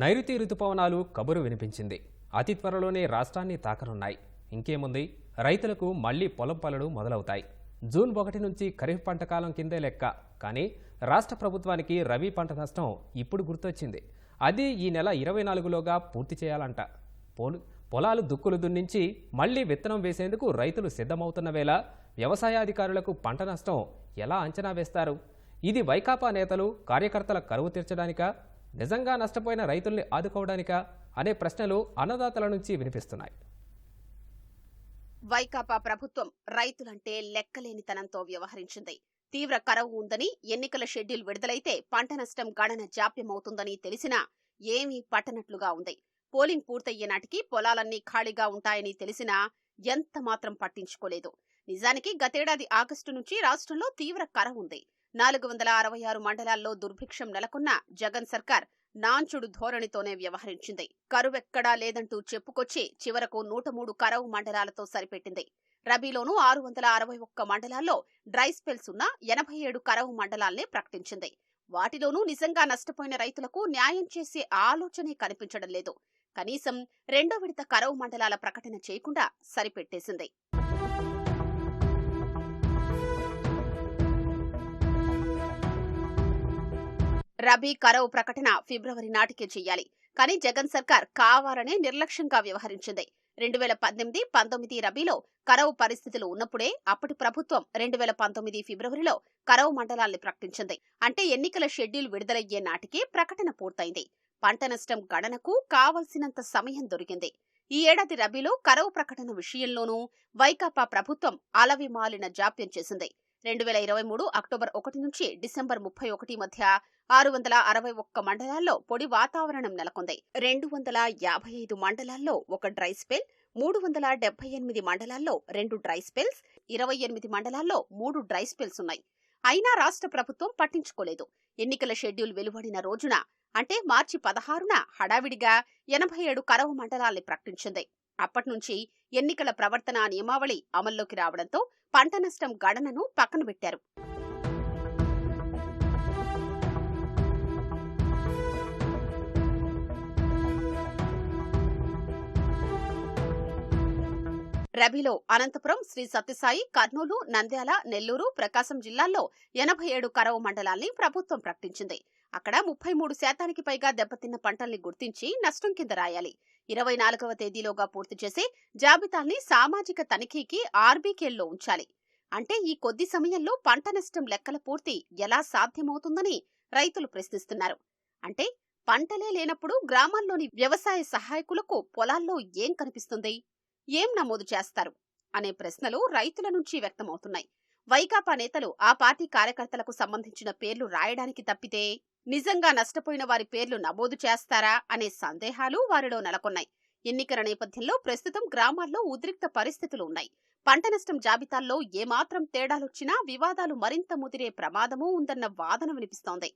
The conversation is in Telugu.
నైరుతి రుతుపవనాలు కబురు వినిపించింది. అతి త్వరలోనే రాష్ట్రాన్ని తాకనున్నాయి. ఇంకేముంది? రైతులకు మళ్ళీ పొలం పనులు మొదలవుతాయి. జూన్ ఒకటి నుంచి ఖరీఫ్ పంట కాలం కిందే లెక్క. కానీ రాష్ట్ర ప్రభుత్వానికి రబీ పంట నష్టం ఇప్పుడు గుర్తొచ్చింది. అది ఈ నెల ఇరవై నాలుగులోగా పూర్తి చేయాలంట. పొలాలు దుక్కులు దున్నించి మళ్ళీ విత్తనం వేసేందుకు రైతులు సిద్ధమవుతున్న వేళ వ్యవసాయాధికారులకు పంట నష్టం ఎలా అంచనా వేస్తారు? ఇది వైకాపా నేతలు కార్యకర్తల కరువు తీర్చడానికా? నిజంగా నష్టపోయిన రైతుల్ని ఆదుకోవడానికా అనే ప్రశ్నలు అన్నదాతల నుంచి వినిపిస్తున్నాయి. వైకాపా ప్రభుత్వం రైతులంటే లెక్కలేనితనంతో వ్యవహరించింది. తీవ్ర కరవు ఉందని ఎన్నికల షెడ్యూల్ విడుదలైతే పంట నష్టం గణన జాప్యమవుతుందని తెలిసినా ఏమీ పట్టనట్లుగా ఉంది. పోలింగ్ పూర్తయ్యే నాటికి పొలాలన్నీ ఖాళీగా ఉంటాయని తెలిసినా ఎంత మాత్రం పట్టించుకోలేదు. నిజానికి గతేడాది ఆగస్టు నుంచి రాష్ట్రంలో తీవ్ర కరవు ఉంది. నాలుగు వందల అరవై ఆరు మండలాల్లో దుర్భిక్షం నెలకొన్న జగన్ సర్కార్ నాంచుడు ధోరణితోనే వ్యవహరించింది. కరువెక్కడా లేదంటూ చెప్పుకొచ్చి చివరకు నూట మూడు కరవు మండలాలతో సరిపెట్టింది. రబీలోనూ ఆరు వందల అరవై ఒక్క మండలాల్లో డ్రై స్పెల్స్ ఉన్న ఎనభై ఏడు కరవు మండలాల్నే ప్రకటించింది. వాటిలోనూ నిజంగా నష్టపోయిన రైతులకు న్యాయం చేసే ఆలోచనే కనిపించడం లేదు. కనీసం రెండో విడత కరవు మండలాల ప్రకటన చేయకుండా సరిపెట్టేసింది. రబీ కరవు ప్రకటన ఫిబ్రవరి నాటికే చేయాలి. కానీ జగన్ సర్కార్ కావాలనే నిర్లక్ష్యంగా వ్యవహరించింది. రెండు వేల పద్దెనిమిది పంతొమ్మిది రబీలో కరవు పరిస్థితులు ఉన్నప్పుడే అప్పటి ప్రభుత్వం రెండు వేల పంతొమ్మిది ఫిబ్రవరిలో కరవు మండలాల్ని ప్రకటించింది. అంటే ఎన్నికల షెడ్యూల్ విడుదలయ్యే నాటికే ప్రకటన పూర్తయింది. పంట నష్టం గణనకు కావలసినంత సమయం దొరికింది. ఈ ఏడాది రబీలో కరవు ప్రకటన విషయంలోనూ వైకాపా ప్రభుత్వం అలవిమాలిన జాప్యం చేసింది. రెండు వేల ఇరవై మూడు అక్టోబర్ ఒకటి నుంచి డిసెంబర్ ముప్పై ఒకటి మధ్య ఆరు వందల అరవై ఒక్క మండలాల్లో పొడి వాతావరణం నెలకొంది. రెండు వందల యాభై ఐదు మండలాల్లో ఒక డ్రై స్పెల్ మూడు వందల డెబ్బై ఎనిమిది మండలాల్లో రెండు డ్రై స్పెల్స్ ఇరవై ఎనిమిది మండలాల్లో మూడు డ్రై స్పెల్స్ ఉన్నాయి. అయినా రాష్ట్ర ప్రభుత్వం పట్టించుకోలేదు. ఎన్నికల షెడ్యూల్ వెలువడిన రోజున అంటే మార్చి పదహారున హడావిడిగా ఎనభై ఏడు కరవు మండలాల్ని ప్రకటించింది. అప్పటి నుంచి ఎన్నికల ప్రవర్తన నియమావళి అమల్లోకి రావడంతో పంట నష్టం గణనను పక్కన పెట్టారు రబీలో అనంతపురం శ్రీ సత్యసాయి కర్నూలు నంద్యాల నెల్లూరు ప్రకాశం జిల్లాల్లో ఎనభై ఏడు కరవు మండలాల్ని ప్రభుత్వం ప్రకటించింది. అక్కడ ముప్పై మూడు శాతానికి పైగా దెబ్బతిన్న పంటల్ని గుర్తించి నష్టం కింద రాయాలి. ఇరవై నాలుగవ తేదీలోగా పూర్తి చేసి జాబితాల్ని సామాజిక తనిఖీకి ఆర్బీకేల్లో ఉంచాలి. అంటే ఈ కొద్ది సమయంలో పంట నష్టం లెక్కల పూర్తి ఎలా సాధ్యమవుతుందని రైతులు ప్రశ్నిస్తున్నారు. అంటే పంటలే లేనప్పుడు గ్రామాల్లోని వ్యవసాయ సహాయకులకు పొలాల్లో ఏం కనిపిస్తుంది? ఏం నమోదు చేస్తారు? అనే ప్రశ్నలు రైతుల నుంచి వ్యక్తమవుతున్నాయి. వైకాపా నేతలు ఆ పార్టీ కార్యకర్తలకు సంబంధించిన పేర్లు రాయడానికి తప్పితే నిజంగా నష్టపోయిన వారి పేర్లు నమోదు చేస్తారా అనే సందేహాలు వారిలో నెలకొన్నాయి. ఎన్నికల నేపథ్యంలో ప్రస్తుతం గ్రామాల్లో ఉద్రిక్త పరిస్థితులు ఉన్నాయి. పంట నష్టం జాబితాల్లో ఏమాత్రం తేడాలొచ్చినా వివాదాలు మరింత ముదిరే ప్రమాదమూ ఉందన్న వాదన వినిపిస్తోంది.